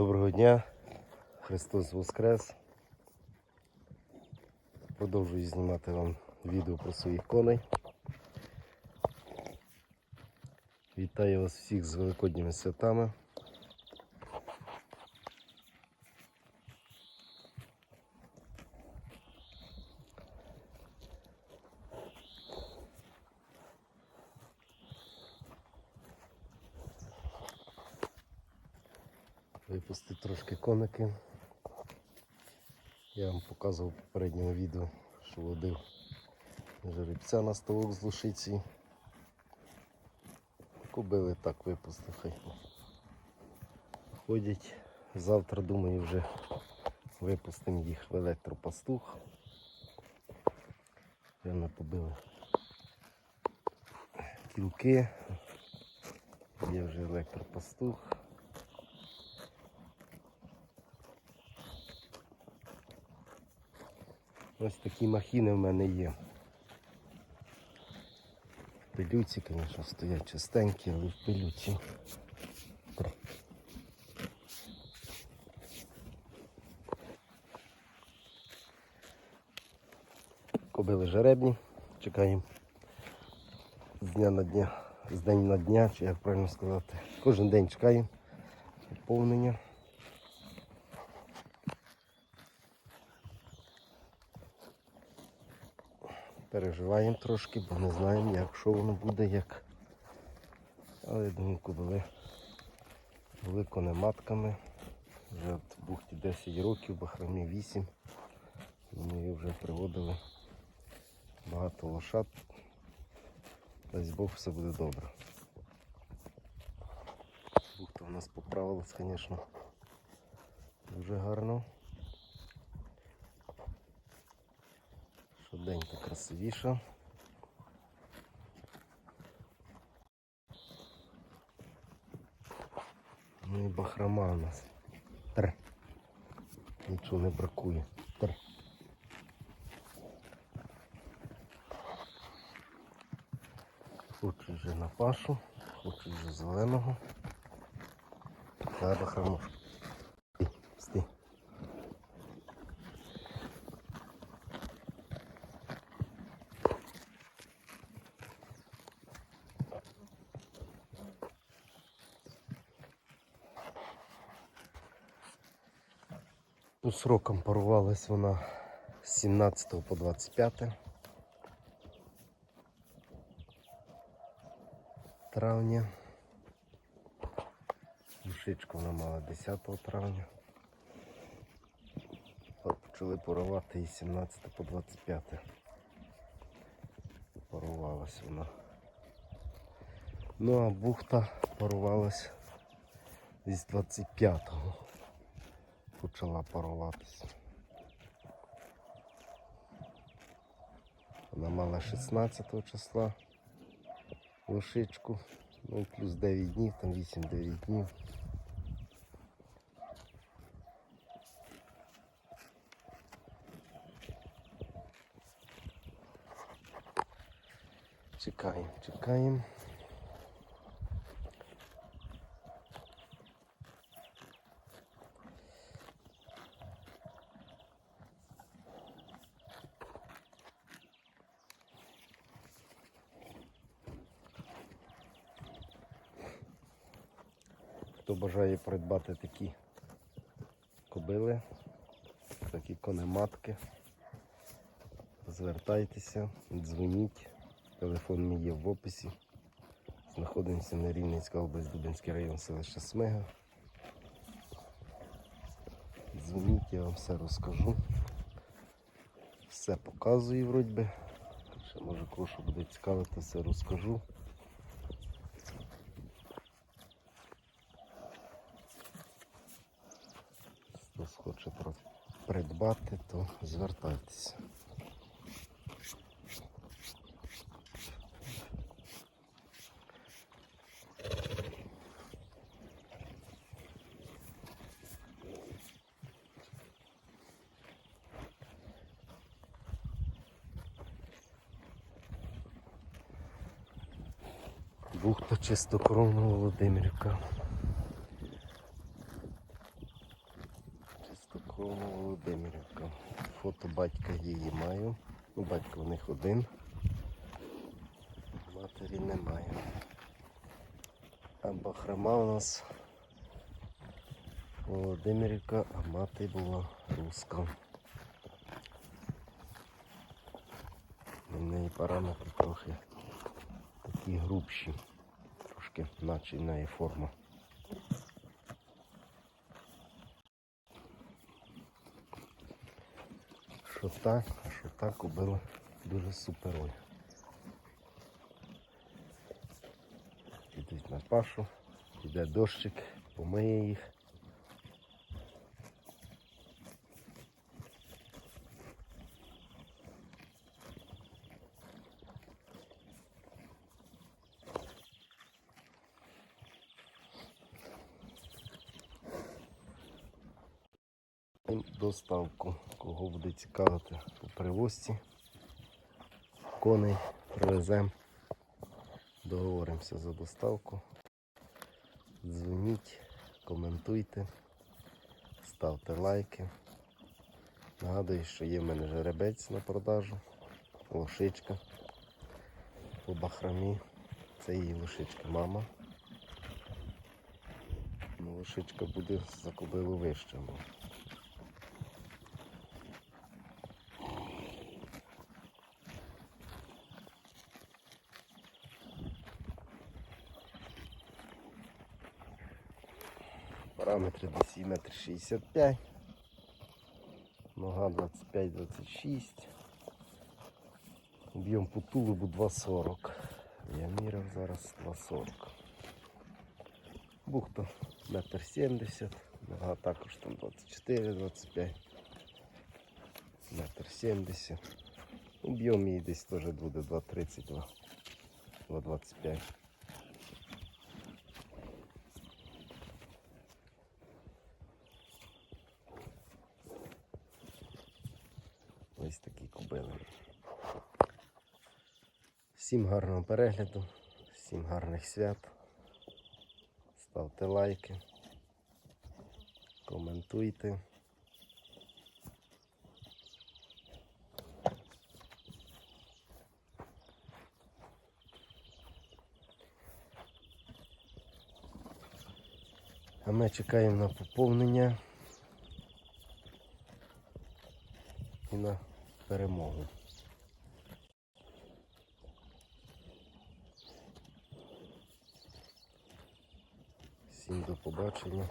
Доброго дня, Христос Воскрес. Продовжую знімати вам відео про своїх коней. Вітаю вас всіх з Великодніми святами. Випустив трошки коники. Я вам показував в попередньому відео, що водив жеребця на ставок з лошиці. Кобили так випустив, хай ходять. Завтра, думаю, вже випустимо їх в електропастух. Вже побили кілки. Є вже електропастух. Ось такі махіни в мене є. Пилюці, звісно, стоять чистенькі, але в пилюці. Кобили жеребні, чекаємо з дня на дня, з день на дня, чи як правильно сказати. Кожен день чекаємо поповнення. Переживаємо трошки, бо не знаємо, як що воно буде, як. Але я думаю, були, були конематками. Вже в бухті 10 років, бахрамі 8. Ми її вже приводили багато лошад. Дасть Бог все буде добре. Бухта у нас поправилась, звісно. Дуже гарно. Щоденько красивіша. Ну і бахрома у нас. Тр. Нічого не бракує. Тр. Хочу вже на пашу, хочу вже зеленого. Та бахромушка. Ну, сроком порвалась вона з 17 по 25 травня. Душичку вона мала 10 травня. Почали порувати із 17 по 25. Порвалась вона. Ну а бухта порвалась із 25-го почала паруватися. Вона мала 16 числа лошичку, ну плюс 9 днів, там 8-9 днів. Чекаємо, чекаємо. Хто бажає придбати такі кобили, такі конематки, звертайтеся, дзвоніть. Телефон мій є в описі. Знаходимося на Рівненська область, Дубинський район, селище Смига. Дзвоніть, я вам все розкажу. Все показую вроді. Ще може кого буде цікавити, все розкажу. Хтось хоче придбати, то звертайтеся. Бухта чистокровна Володимирівка. Верховна Володимирівка. Фото батька її маю. Ну, батько в них один. Матері немає. А бахрома у нас Володимирівка, а мати була руска. В неї параметри трохи такі грубші. Трошки наче неї форма. Що так, а що так купили дуже супероль. Ідуть на пашу, йде дощик, помиє їх. Доставку, кого буде цікавити по привозці. Коней привеземо. Договоримося за доставку. Дзвоніть, коментуйте, ставте лайки. Нагадую, що є в мене жеребець на продажу, лошичка по бахрамі. Це її лошичка мама. Ну, лошичка буде за кобилу вища. Параметри десь метр 65, нога 25-26, об'єм по тулубу 2,40. Я міряв зараз 2,40. Бухта метр 70, нога також там 24-25, метр 70. Об'єм її десь теж буде 2,30, 2,25. Ось такі кобили. Всім гарного перегляду, всім гарних свят. Ставте лайки, коментуйте. А ми чекаємо на поповнення і на перемогу. Всім до побачення.